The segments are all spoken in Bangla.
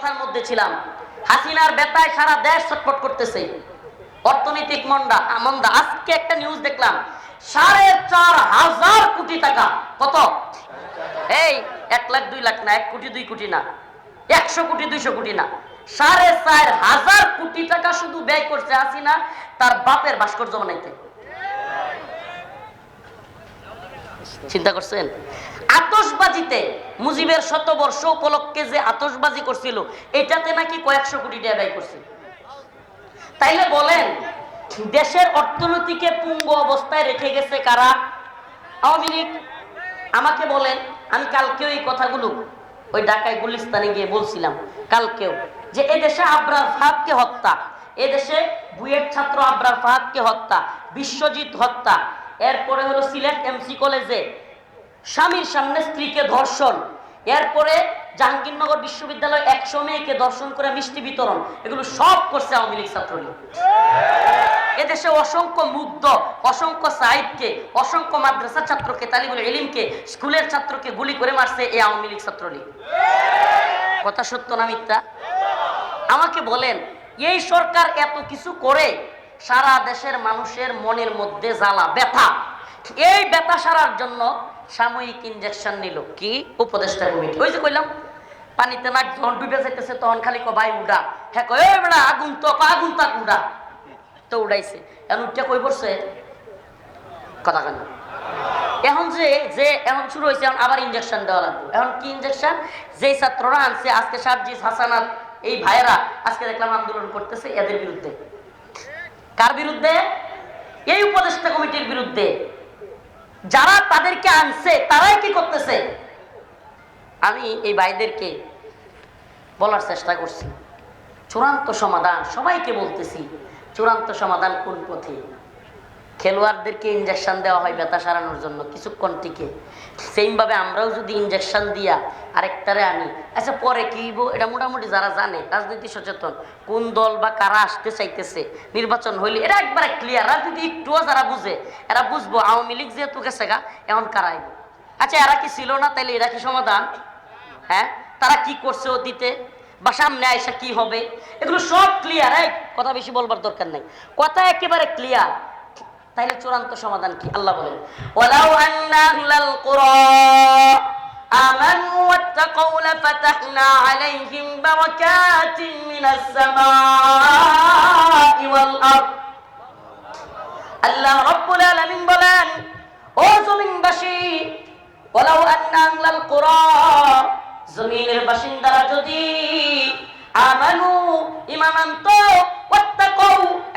কথার মধ্যে ছিলাম, হাসিনার বেতায় সারা দেশ ছটফট করতেছে। অর্থনৈতিক মন্দা মন্দা, আজকে একটা নিউজ দেখলাম, সাড়ে চার হাজার কোটি টাকা, কত? এই, এক লাখ, দুই লাখ না, এক কোটি, দুই কোটি না, একশো কোটি, দুইশো কোটি না, সাড়ে চার হাজার কোটি টাকা শুধু ব্যয় করছে হাসিনা, তার বাপের ভাস্কর্য বানাইতে। চিন্তা করছেন? আতসবাজিতে মুজিবের শতবর্ষ উপলক্ষে যে আতসবাজি করছিল, এটাতে নাকি কয়েকশো কোটি টাকা ব্যয় করছে। তাইলে বলেন, দেশের অর্থনীতিকে পুঙ্গ অবস্থায় রেখে গেছে কারা? আওয়ামী লীগ, আমাকে বলেন, আমি কালকেও এই কথাগুলো ওই ঢাকায় গুলিস্তানে গিয়ে বলছিলাম, কালকেও, যে এদেশে আবরার ফাহাদকে হত্যা, এদেশে বুয়েট ছাত্র আবরার ফাহাদকে হত্যা, বিশ্বজিৎ হত্যা এরপরে হলো সিলেট এমসি কলেজে। স্বামীর সামনে স্ত্রীকে ধর্ষণ। এরপরে জাহাঙ্গীরনগর বিশ্ববিদ্যালয় একশো মেয়েকে দর্শন করে মিষ্টি বিতরণ। এগুলো সব করছে আওয়ামী লীগ ছাত্রলীগ। এদেশে অসংখ্য মুগ্ধ, অসংখ্য সাহিদকে অসংখ্য মাদ্রাসার ছাত্রকে, তালিবুল ইলিমকে, স্কুলের ছাত্রকে গুলি করে মারছে এই আওয়ামী লীগ ছাত্রলীগ। কথা সত্য না মিথ্যা? আমাকে বলেন, এই সরকার এত কিছু করে সারা দেশের মানুষের মনের মধ্যে জ্বালা, ব্যথা। এই ব্যথা সারার জন্য সাময়িক ইনজেকশন নিল। কি? উপদেষ্টা কমিটি। ওই যে কইলাম, পানিতে নাক যখন ডুবে যাইতেছে, তখন খালি কো ভাই, উড়া। হ্যাঁ কই "এই বেড়া, আগুন তো আগুন তাক উড়া। তো উড়াইছে। এখন উঠতে কই পড়ছে? কথা কেন এখন যে যে, এখন শুরু হয়েছে এখন আবার ইনজেকশন দেওয়া লাগবে। এখন কি ইনজেকশন যেই ছাত্ররা আনছে, আজকে সাবজিস হাসানাত, এই ভাইয়েরা আজকে দেখলাম আন্দোলন করতেছে, এদের বিরুদ্ধে। কার বিরুদ্ধে? এই উপদেষ্টা কমিটির বিরুদ্ধে। যারা তাদেরকে আনছে, তারাই কি করতেছে? আমি এই ভাইদেরকে বলার চেষ্টা করছি। চূড়ান্ত সমাধান সবাইকে বলতেছি, চূড়ান্ত সমাধান কোন পথে? খেলোয়াড়দেরকে ইঞ্জেকশন দেওয়া হয় ব্যথা সারানোর জন্য, কিছুক্ষণ টিকে। সেইমভাবে আমরাও যদি ইঞ্জেকশন দিয়া আরেকটারে আনি আচ্ছা পরে কি হইব? এটা মোটামুটি যারা জানে, রাজনীতি সচেতন, কোন দল বা কারা আসতে চাইতেছে, নির্বাচন হইলে এটা একবারে ক্লিয়ার রাজনীতি একটুও যারা বুঝে, এরা বুঝব, আওয়ামী লীগ যেহেতু গেছে গা, এখন কারা আচ্ছা এরা কি ছিল না? তাইলে এরা কি সমাধান? হ্যাঁ? তারা কি করছে অতীতে? বা সামনে আইসা কি হবে? এগুলো সব ক্লিয়ার কথা বেশি বলবার দরকার নাই। কথা একেবারে ক্লিয়ার তাইলে চূড়ান্ত সমাধান কি? আল্লাহ বলেন আমানু ওয়াত্তাকাউ লাফাতাহনা আলাইহিম বারাকাতিন মিনাস সামাই ওয়াল আরদ। আল্লাহ রাব্বুল আলামিন বলেন, ও জমিনবাসী, ওয়ালাউ আন্না আহলাল কুরা জমিনের বাসিন্দারা যদি আমানু ঈমান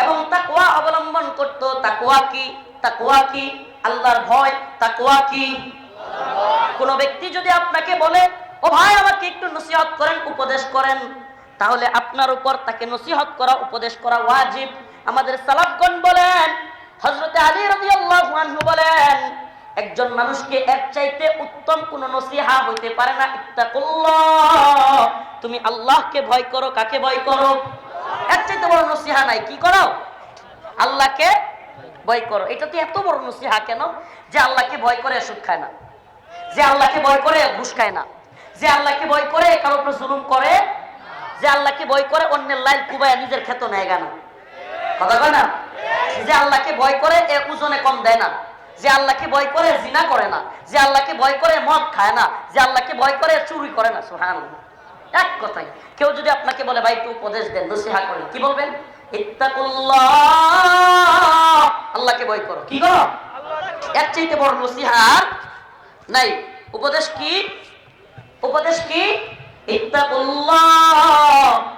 এবং অবলম্বন করত। কি? কি? আল্লাহর ভয়? কি? কোন ব্যক্তি যদি আপনাকে বলে, ও ভাই, আমাকে একটু নসিহত করেন, উপদেশ করেন, তাহলে আপনার উপর তাকে নসিহত করা, উপদেশ করা ওয়াজিব। আমাদের সালাফগণ বলেন, হযরতে আলী রাদিয়াল্লাহু আনহু বলেন, একজন মানুষকে এর চাইতে উত্তম কোন নসিহা হইতে পারে না। ইত্তাকুল্লাহ, তুমি আল্লাহকে ভয় করো, কাকে ভয় করো? এর চাইতে বড় নসিহা নাই, কি করো? আল্লাহকে ভয় করো। এটা তো এত বড় নসিহা কেন? যে আল্লাহকে ভয় করে সুদ খায় না। যে আল্লাহকে ভয় করে ঘুষ খায় না। যে আল্লাহকে ভয় করে উপর জুলুম করে। যে আল্লাহকে ভয় করে অন্যের লাইল কুবায় নিজের ক্ষেত নেয় গানা কথা কয় না? যে আল্লাহকে ভয় করে এ ওজনে কম দেয় না। যে আল্লাহকে ভয় করে জিনা করে না। যে আল্লাহকে ভয় করে মদ খায় না। যে আল্লাহকে ভয় করে চুরি করে না সুহান এক কথাই কেউ যদি আপনাকে বলে, ভাই, একটু উপদেশ দেন, নসিহা করেন। কি বলবেন? আল্লাহকে ভয় করো। কি করো এর চাইতে বড় নসিহার নাই। উপদেশ কি? উপদেশ কি?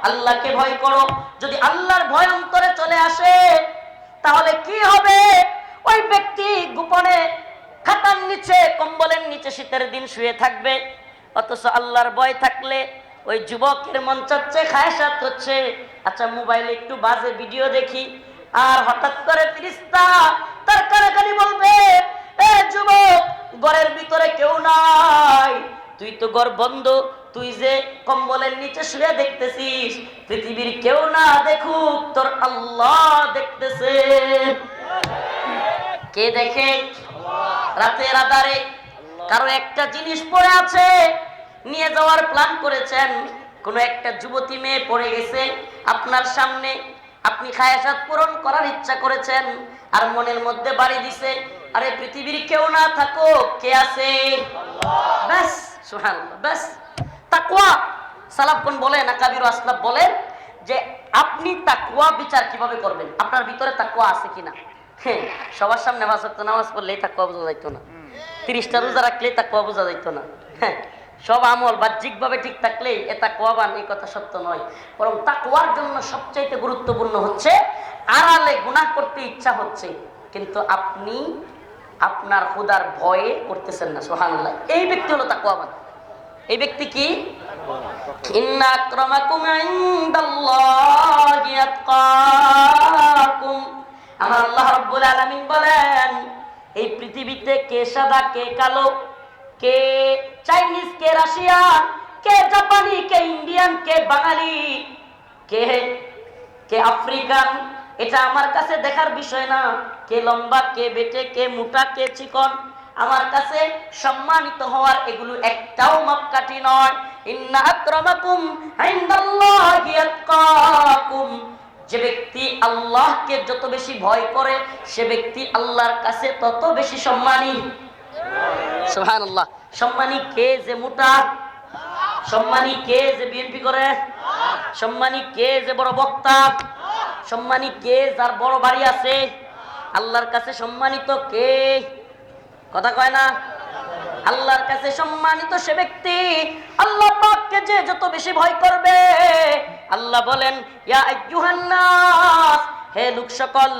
আল্লাহকে ভয় করো। যদি আল্লাহর ভয় অন্তরে চলে আসে, তাহলে কি হবে? ওই ব্যক্তি গোপনে খাতার নিচে, কম্বলের নিচে শীতের দিন শুয়ে থাকবে। অথচ আল্লাহর ভয় থাকলে ওই যুবকের মন চাচ্ছে খায়সাত হচ্ছে। আচ্ছা মোবাইলে একটু বাজে ভিডিও দেখি। আর হঠাৎ করে ফিরিস্তা তার কানে বলবে এ যুবক ঘরের ভিতরে কেউ নাই। তুই তো ঘর বন্ধ তুই যে কম্বলের নিচে শুয়ে দেখতেছিস পৃথিবীর কেউ না দেখুক তোর আল্লাহ দেখতেছে। কে দেখে? রাতের আধারে কারও একটা জিনিস পড়ে আছে নিয়ে যাওয়ার প্ল্যান করেছেন। কোনো একটা যুবতী মেয়ে পড়ে গেছে, আপনার সামনে আপনি খায়াসাত পূরণ করার ইচ্ছা করেছেন, আর মনের মধ্যে বাড়ি দিছে, আরে পৃথিবীর কেউ না থাকো কে আছে? ব্যাস, সুবহানাল্লাহ, ব্যাস। তাকওয়া, সালাফগণ বলেন, আকাবির আসলাফ বলেন, যে আপনি তাকওয়া বিচার কীভাবে করবেন? আপনার ভিতরে তাকওয়া আছে কিনা? হ্যাঁ সবার সামনে নামাজ নামাজ পড়লেই তাকওয়া বোঝা যাইতো না। তিরিশটা রোজা রাখলেই তাকওয়া বোঝা যাইতো না। হ্যাঁ সব আমল বাহ্যিকভাবে ঠিক থাকলেই এটা তাকওয়াবান এই কথা সত্য নয়। বরং তা তাকওয়ার জন্য সবচাইতে গুরুত্বপূর্ণ হচ্ছে, আড়ালে গুনাহ করতে ইচ্ছা হচ্ছে, কিন্তু আপনি আপনার খুদার ভয়ে করতেছেন না সোহানুল্লাহ এই ব্যক্তি হলো তা তাকওয়াবান এই ব্যক্তি কি? আমার আল্লাহ বলেন, এই পৃথিবীতে কে সাদা, কে কালো কে চাইনিজ কে রাশিয়ান কে জাপানি কে ইন্ডিয়ান কে বাঙালি কে কে আফ্রিকান এটা আমার কাছে দেখার বিষয় না। কে লম্বা, কে বেটে, কে মোটা, কে চিকন, আমার কাছে সম্মানিত হওয়ার এগুলো একটাও মাপকাঠি নয়। ইন্না আক্রামাকুম ইনদাল্লাহি আতকাকুম। যে ব্যক্তি আল্লাহকে যত বেশি ভয় করে, সে ব্যক্তি আল্লাহর কাছে তত বেশি সম্মানী। সুবহানাল্লাহ। সম্মানী কে যে মোটা সম্মানী কে যে বিএনপি করে? সম্মানী কে যে বড় বক্তা? সম্মানী কে যার বড় বাড়ি আছে? আল্লাহর কাছে সম্মানিত কে? কথা কয় না? আল্লাহর কাছে সম্মানিত সে ব্যক্তি আল্লাহ পাককে যে যত বেশি ভয় করবে, আল্লাহ বলেন, ইয়া আইয়ুহান নাস, হে লোক সকল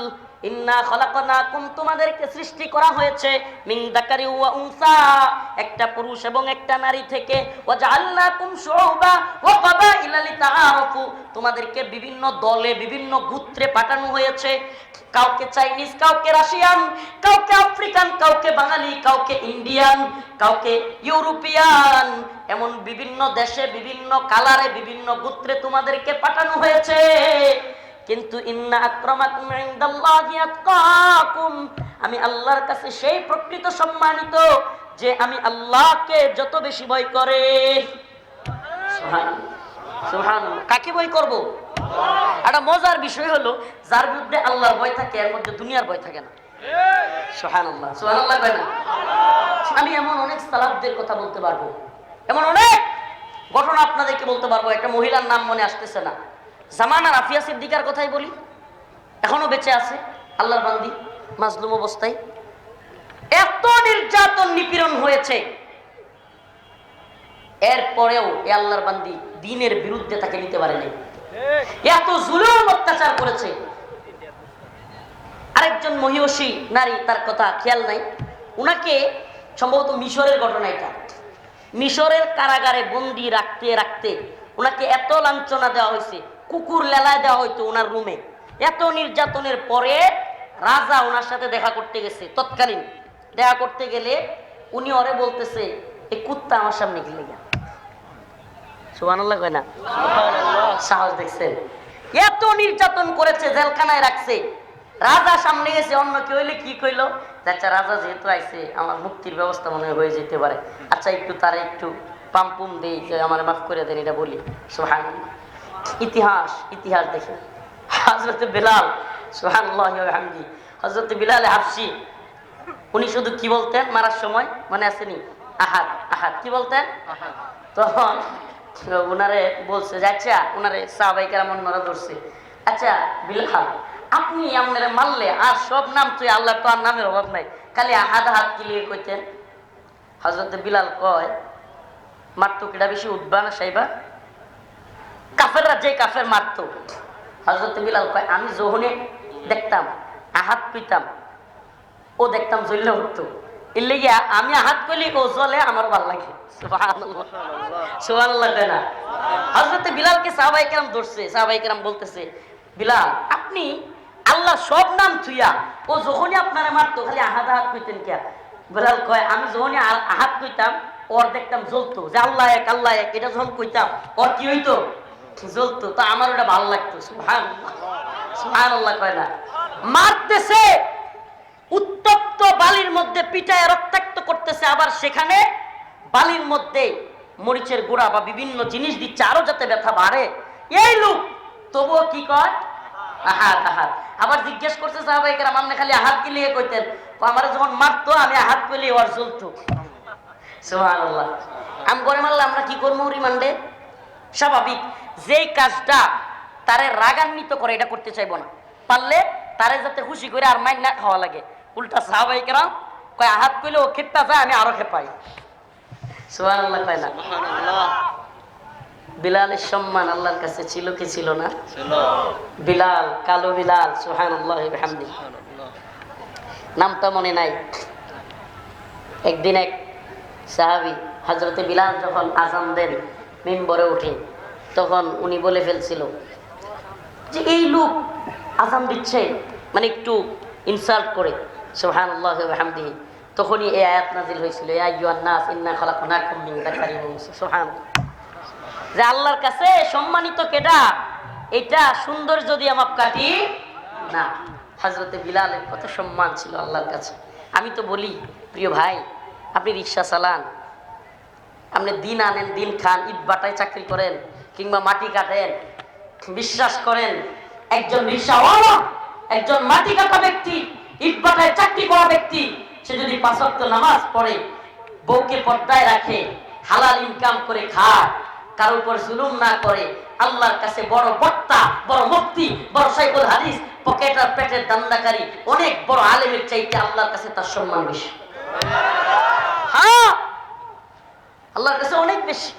ইন্না খলাকনাকুম তোমাদেরকে সৃষ্টি করা হয়েছে মিন যাকারি ওয়া উনসা। একটা পুরুষ এবং একটা নারী থেকে ওয়া জাআলনাকুম শুউবা ওয়া কাবাইলা লিতাআরাফু তোমাদেরকে বিভিন্ন দলে, বিভিন্ন গোত্রে পাঠানো হয়েছে। কাউকে চাইনিজ, কাউকে রাশিয়ান, কাউকে আফ্রিকান, কাউকে বাঙালি, কাউকে ইন্ডিয়ান, কাউকে ইউরোপিয়ান। এমন বিভিন্ন দেশে, বিভিন্ন কালারে, বিভিন্ন গোত্রে তোমাদেরকে পাঠানো হয়েছে। কিন্তু আমি আল্লাহর কাছে সেই প্রকৃত সম্মানিত যে আমি আল্লাহকে যত বেশি ভয় করে। কাকে ভয় করব? একটা মজার বিষয় হলো, যার বিরুদ্ধে আল্লাহর ভয় থাকে, এর মধ্যে দুনিয়ার ভয় থাকে না। আমি এমন অনেক সালাবদের কথা বলতে পারব। এমন অনেক ঘটনা আপনাদেরকে বলতে পারব, একটা মহিলার নাম মনে আসতেছে না। জামানা রাফিয়া সিদ্দিকার কথাই বলি। এখনও বেঁচে আছে, আল্লাহর বান্দি, মাজলুম অবস্থায়। এত নির্যাতন নিপীড়ন হয়েছে। এরপরেও এ আল্লাহর বান্দি দিনের বিরুদ্ধে তাকে নিতে পারেনি। এত জুলুম অত্যাচার করেছে। আরেকজন মহিষী নারী, তার কথা খেয়াল নাই। উনাকে সম্ভবত মিশরের ঘটনা এটা। মিশরের কারাগারে বন্দি রাখতে রাখতে ওনাকে এত লাঞ্ছনা দেওয়া হয়েছে কুকুর লেলায় দেওয়া হইতো ওনার রুমে। এত নির্যাতনের পরে রাজা ওনার সাথে দেখা করতে গেছে তৎকালীন। দেখা করতে গেলে উনি ওরে বলতেছে এই কুত্তা আমার সামনে গেলে গা কয় না? সাহস দেখছেন। এত নির্যাতন করেছে জেলখানায় রাখছে। রাজা সামনে গেছে, অন্য কেউ হইলে কি কইলো? আচ্ছা রাজা যেহেতু আইছে, আমার মুক্তির ব্যবস্থা মনে হয়ে যেতে পারে। আচ্ছা একটু তারা একটু পাম্পুম দেই, যে আমার মাফ করে দেন, এটা বলি। সোহান ইতিহাস ইতিহাস দেখে। হজরত বেলাল হামদি হজরত বিলাল হাফসি, উনি শুধু কি বলতেন মারার সময়? মনে আসেনি আহাদ আহাদ। কি বলতেন? তখন ওনারে বলছে যে আচ্ছা ওনারে সাহাবাই কেরাম মারা ধরছে। আচ্ছা বিলাল আপনি আপনারে মারলে আর সব নাম তুই আল্লাহ তো আর নামের অভাব নাই। খালি আহাদ আহাদ কি লিয়ে কইতেন। হজরত বিলাল কয় মারতো কিটা বেশি উঠবা না সাইবা? কাফেররা যে কাফের মারতো। হজরত বিলাল কয়, আমি যখনই দেখতাম, আহাত পিতাম, ও দেখতাম জ্বললে উঠতো। এর লেগে আমি আহাত করলে ও জ্বলে আমার ভালো লাগে। সুবহানাল্লাহ। না হজরত বিলালকে সাহাবাই কেরাম ধরছে সাহাবাই কেরাম বলতেছে, বিলাল, আপনি আল্লাহ সব নাম থুইয়া ও যখনই আপনারা মারতো, খালি আহাত আহাত কইতেন কে বিলাল কয়, আমি যখনই আহাত কইতাম, ওর দেখতাম জ্বলতো। যে আল্লাহ এক আল্লাহ এক, এটা যখন কইতাম, ওর কি হইতো? জ্বলতো। তো আমার ওটা ভালো লাগতো। সুহান সুহান আল্লাহ কয় না। মারতেছে, উত্তপ্ত বালির মধ্যে পিটায় রক্তাক্ত করতেছে, আবার সেখানে বালির মধ্যে মরিচের গুঁড়া বা বিভিন্ন জিনিস দিচ্ছে, আরও যাতে ব্যথা বাড়ে। এই লোক, তবুও কি কয়? আহাত আহাত আবার জিজ্ঞেস করছে সাহাবাহিকেরা আপনি খালি আহাত গিলিয়ে কইতেন? আমার যখন মারতো, আমি আহাত পেলে ওর চলতো। আমি করে মারলে আমরা কি করব রিমান্ডে? স্বাভাবিক, যেই কাজটা তারে রাগান্বিত করে এটা করতে চাইব না। পারলে তারে যাতে খুশি করে আর মাইন না খাওয়া লাগে। উল্টা সাহাবাহিকেরা কয়, আহাত পেলে ও খেপটা যায়, আমি আরও খেপাই সুবহানাল্লাহ কয় না। বিলালের সম্মান আল্লাহর কাছে ছিল কি ছিল না? বিলাল কালো বিলাল সুহানুল্লাহ হামদি নামটা মনে নাই। একদিন এক সাহাবি হজরতে বিলাল যখন আজান দেন মেম্বরে ওঠে তখন উনি বলে ফেলছিল যে এই লোক আজান দিচ্ছে। মানে একটু ইনসাল্ট করে সোহান আল্লাহ হামদি তখনই এই আয়াত নাজিল হয়েছিল ইয়া ইউয়ান নাস ইন্না খালাকনাকুম মিন যাকারিন ওয়া সুবহান যে আল্লাহর কাছে সম্মানিত কেডা এটা সুন্দর যদি আমার কাটি না। হজরতে বিলালের কত সম্মান ছিল আল্লাহর কাছে। আমি তো বলি, প্রিয় ভাই, আপনি রিক্সা চালান, আপনি দিন আনেন, দিন খান, ইট বাটায় চাকরি করেন, কিংবা মাটি কাটেন, বিশ্বাস করেন, একজন রিক্সাওয়ালা, একজন মাটি কাটা ব্যক্তি, ইট বাটায় চাকরি করা ব্যক্তি, সে যদি পাঁচক্ত নামাজ পড়ে, বউকে পর্দায় রাখে, হালাল ইনকাম করে খায় কারও উপর জুলুম না করে আল্লাহর কাছে বড় বক্তা, বড় মুক্তি বড় সাইকুল হাদিস পকেট আর পেটের দান্দাকারী, অনেক বড় আলেমের চাইতে আল্লাহর কাছে তার সম্মান বেশি। হ্যাঁ আল্লাহর কাছে অনেক বেশি।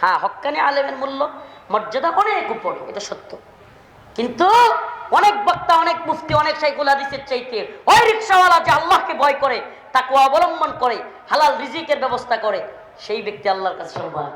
হ্যাঁ হক্কানি আলেমের মূল্য, মর্যাদা অনেক উপরে, এটা সত্য। কিন্তু অনেক বক্তা, অনেক মুফতি, অনেক সাইকুল হাদিসের চাইতে ওই রিক্সাওয়ালা যে আল্লাহকে ভয় করে, তাকে অবলম্বন করে, হালাল রিজিকের ব্যবস্থা করে, সেই ব্যক্তি আল্লাহর কাছে সম্মান।